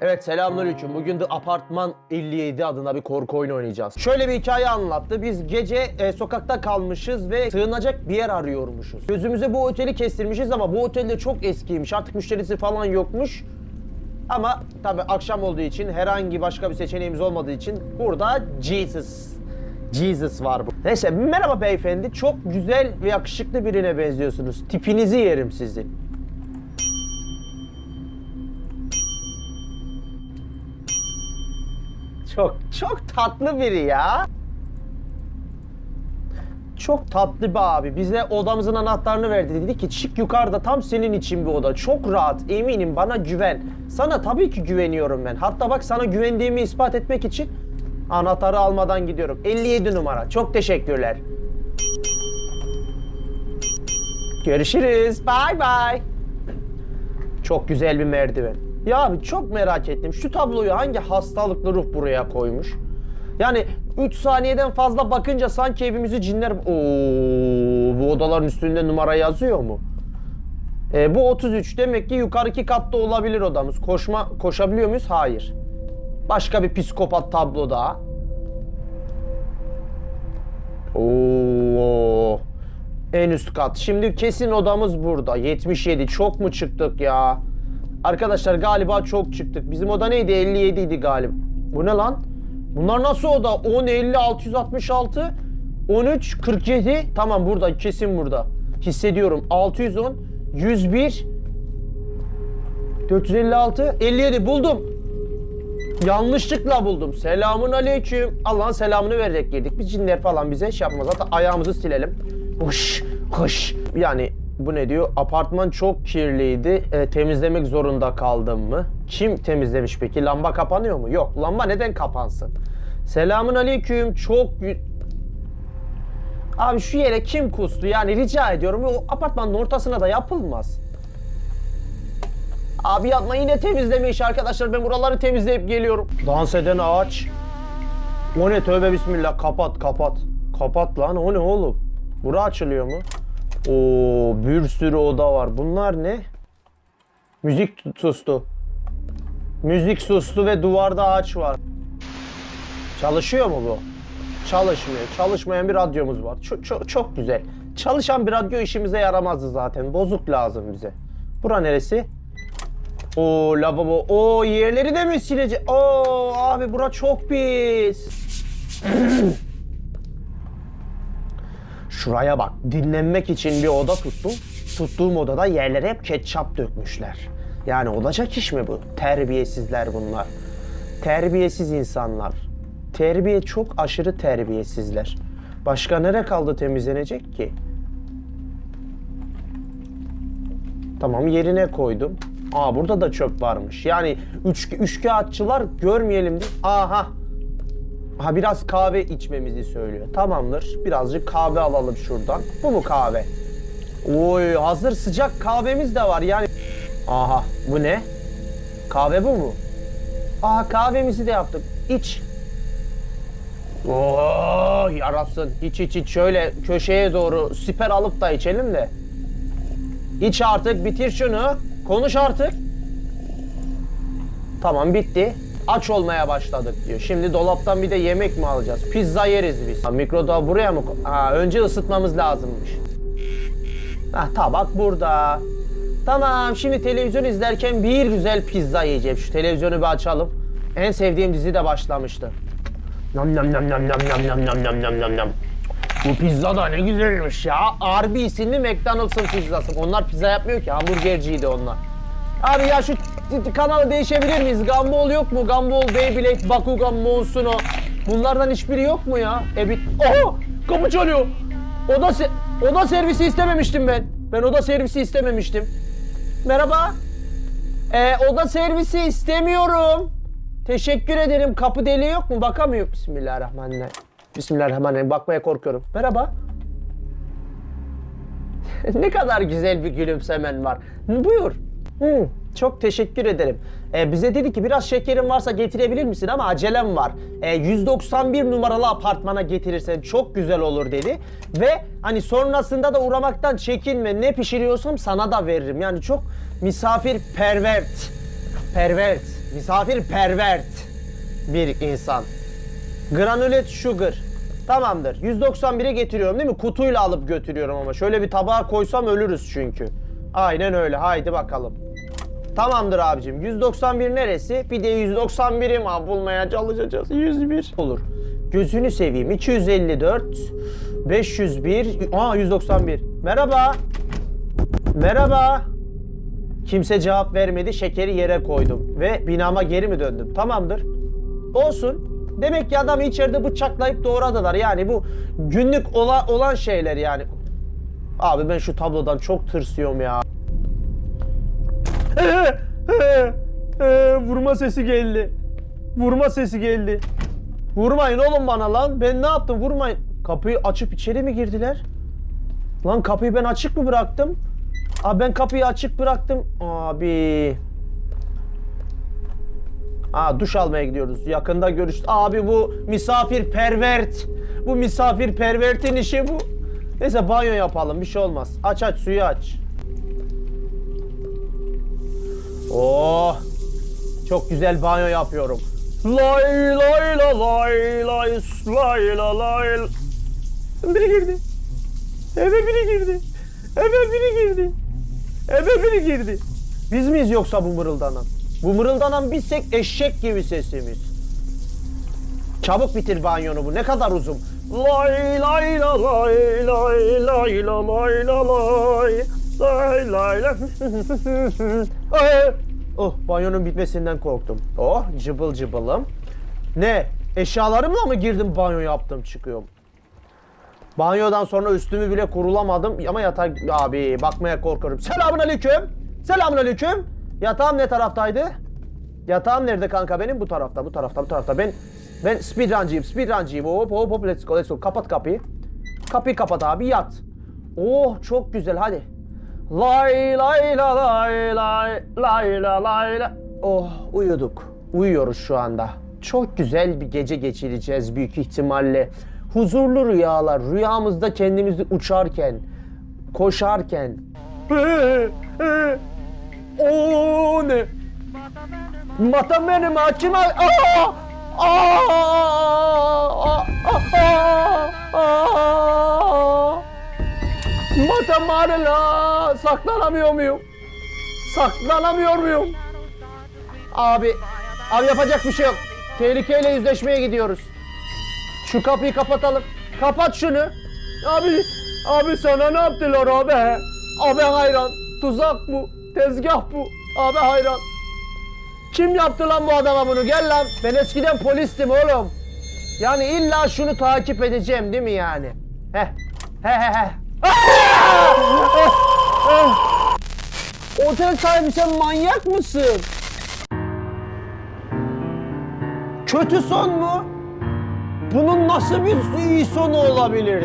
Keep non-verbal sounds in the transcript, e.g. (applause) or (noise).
Evet selamünaleyküm. Bugün de Apartman 57 adında bir korku oyunu oynayacağız. Şöyle bir hikaye anlattı. Biz gece e, sokakta kalmışız ve sığınacak bir yer arıyormuşuz. Gözümüze bu oteli kestirmişiz ama bu otel de çok eskiymiş. Artık müşterisi falan yokmuş. Ama tabi akşam olduğu için herhangi başka bir seçeneğimiz olmadığı için burada Jesus Jesus var bu. Neyse merhaba beyefendi. Çok güzel ve yakışıklı birine benziyorsunuz. Tipinizi yerim sizin. Çok çok tatlı biri ya. Çok tatlı bir abi. Bize odamızın anahtarını verdi. Dedi ki çık yukarıda tam senin için bir oda. Çok rahat. Eminim bana güven. Sana tabii ki güveniyorum ben. Hatta bak sana güvendiğimi ispat etmek için anahtarı almadan gidiyorum. 57 numara. Çok teşekkürler. Görüşürüz. Bye bye. Çok güzel bir merdiven. Ya abi çok merak ettim. Şu tabloyu hangi hastalıklı ruh buraya koymuş? Yani 3 saniyeden fazla bakınca sanki evimizi cinler... Oo, bu odaların üstünde numara yazıyor mu? E, bu 33. Demek ki yukarıki katta olabilir odamız. Koşma koşabiliyor muyuz? Hayır. Başka bir psikopat tablo daha. Oo. En üst kat. Şimdi kesin odamız burada. 77. Çok mu çıktık ya? Arkadaşlar galiba çok çıktık. Bizim oda neydi? 57 idi galiba. Bu ne lan? Bunlar nasıl oda? 10, 50, 666, 13, 47. Tamam burada. Kesin burada. Hissediyorum. 610, 101, 456, 57 buldum. Yanlışlıkla buldum. Selamun aleyküm. Allah'ın selamını vererek girdik. Biz cinler falan bize şey yapmaz. Hatta ayağımızı silelim. Huş, huş. Yani bu ne diyor? Apartman çok kirliydi. E, temizlemek zorunda kaldım mı? Kim temizlemiş peki? Lamba kapanıyor mu? Yok. Lamba neden kapansın? Selamun aleyküm. Çok Abi şu yere kim kustu? Yani rica ediyorum. O apartmanın ortasına da yapılmaz. Abi yapma yine temizleme işi arkadaşlar. Ben buraları temizleyip geliyorum. Dans eden ağaç. O ne tövbe bismillah. Kapat kapat. Kapat lan o ne oğlum? Bura açılıyor mu? Oo bir sürü oda var. Bunlar ne? Müzik sustu. Müzik sustu ve duvarda ağaç var. Çalışıyor mu bu? Çalışmıyor. Çalışmayan bir radyomuz var. Çok, çok, çok güzel. Çalışan bir radyo işimize yaramazdı zaten. Bozuk lazım bize. Bura neresi? O lavabo. O yerleri de mi silecek? Oo abi bura çok pis. (laughs) Şuraya bak. Dinlenmek için bir oda tuttum. Tuttuğum odada yerlere hep ketçap dökmüşler. Yani olacak iş mi bu? Terbiyesizler bunlar. Terbiyesiz insanlar. Terbiye çok aşırı terbiyesizler. Başka nere kaldı temizlenecek ki? Tamam yerine koydum. Aa burada da çöp varmış. Yani üç, üçkağıtçılar görmeyelim diye. Aha. Ha biraz kahve içmemizi söylüyor. Tamamdır. Birazcık kahve alalım şuradan. Bu mu kahve? Oy hazır sıcak kahvemiz de var yani. Aha bu ne? Kahve bu mu? Aha kahvemizi de yaptık. İç. Oo yarasın. İç iç iç şöyle köşeye doğru siper alıp da içelim de. İç artık bitir şunu. Konuş artık. Tamam bitti. Aç olmaya başladık diyor. Şimdi dolaptan bir de yemek mi alacağız? Pizza yeriz biz. Ha, mikrodalga buraya mı? Ha, önce ısıtmamız lazımmış. Ha, tabak burada. Tamam şimdi televizyon izlerken bir güzel pizza yiyeceğim. Şu televizyonu bir açalım. En sevdiğim dizi de başlamıştı. Nam nam nam nam nam nam nam nam nam nam nam nam. Bu pizza da ne güzelmiş ya. Arby isimli McDonald's'ın pizzası. Onlar pizza yapmıyor ki. Hamburgerciydi onlar. Abi ya şu kanalı değişebilir miyiz? Gumball yok mu? Gumball, Beyblade, Bakugan, Monsuno. Bunlardan hiçbiri yok mu ya? E bit... Oha! Kapı çalıyor. Oda, se- oda servisi istememiştim ben. Ben oda servisi istememiştim. Merhaba. Ee, oda servisi istemiyorum. Teşekkür ederim. Kapı deliği yok mu? Bakamıyorum. Bismillahirrahmanirrahim. Bismillahirrahmanirrahim. Bakmaya korkuyorum. Merhaba. (laughs) ne kadar güzel bir gülümsemen var. Buyur. Hı, çok teşekkür ederim. Ee, bize dedi ki biraz şekerin varsa getirebilir misin ama acelem var. Ee, 191 numaralı apartmana getirirsen çok güzel olur dedi. Ve hani sonrasında da uğramaktan çekinme. Ne pişiriyorsam sana da veririm. Yani çok misafir pervert. Pervert. misafirpervert bir insan. Granulet sugar. Tamamdır. 191'e getiriyorum değil mi? Kutuyla alıp götürüyorum ama. Şöyle bir tabağa koysam ölürüz çünkü. Aynen öyle. Haydi bakalım. Tamamdır abicim. 191 neresi? Bir de 191'i mi bulmaya çalışacağız? 101 olur. Gözünü seveyim. 254 501 Aa 191. Merhaba. Merhaba. Kimse cevap vermedi. Şekeri yere koydum ve binama geri mi döndüm? Tamamdır. Olsun. Demek ki adamı içeride bıçaklayıp doğradılar. Yani bu günlük ola, olan şeyler yani. Abi ben şu tablodan çok tırsıyorum ya. (laughs) Vurma sesi geldi. Vurma sesi geldi. Vurmayın oğlum bana lan. Ben ne yaptım? Vurmayın. Kapıyı açıp içeri mi girdiler? Lan kapıyı ben açık mı bıraktım? Abi ben kapıyı açık bıraktım. Abi. Aa duş almaya gidiyoruz. Yakında görüş. Abi bu misafir pervert. Bu misafir pervertin işi bu. Neyse banyo yapalım. Bir şey olmaz. Aç aç suyu aç. Oh. Çok güzel banyo yapıyorum. Lay lay la lay lay lay la lay. Biri girdi. Eve biri girdi. Eve biri girdi. Eve biri girdi. Biz miyiz yoksa bu mırıldanan? Bu mırıldanan bizsek eşek gibi sesimiz. Çabuk bitir banyonu bu. Ne kadar uzun. Lay lay la lay lay lay la lay la lay. Lay lay la. (laughs) Ay. oh banyonun bitmesinden korktum. Oh cıbıl cıbılım. Ne? Eşyalarımla mı girdim banyo yaptım çıkıyorum. Banyodan sonra üstümü bile kurulamadım ama yatak abi bakmaya korkuyorum. Selamun aleyküm. Selamun aleyküm. Yatağım ne taraftaydı? Yatağım nerede kanka benim? Bu tarafta, bu tarafta, bu tarafta. Ben ben speedruncıyım, speedruncıyım. Hop hop hop let's go, let's go. Kapat kapıyı. Kapıyı kapat abi, yat. Oh çok güzel hadi. Lay lay la lay lay lay la lay la. Oh uyuduk. Uyuyoruz şu anda. Çok güzel bir gece geçireceğiz büyük ihtimalle. Huzurlu rüyalar. Rüyamızda kendimizi uçarken, koşarken. O ne? Mata benim açın Aa! Aa! Aa! Aa! Mata marla saklanamıyor muyum? Saklanamıyor muyum? Abi, abi yapacak bir şey yok. Tehlikeyle yüzleşmeye gidiyoruz. Şu kapıyı kapatalım. Kapat şunu. Abi, abi sana ne yaptılar abi? Abi hayran. Tuzak bu. Tezgah bu. Abi hayran. Kim yaptı lan bu adama bunu? Gel lan. Ben eskiden polistim oğlum. Yani illa şunu takip edeceğim değil mi yani? Heh. He he he. Otel sahibi sen manyak mısın? Kötü son mu? Bunun nasıl bir iyi sonu olabilir?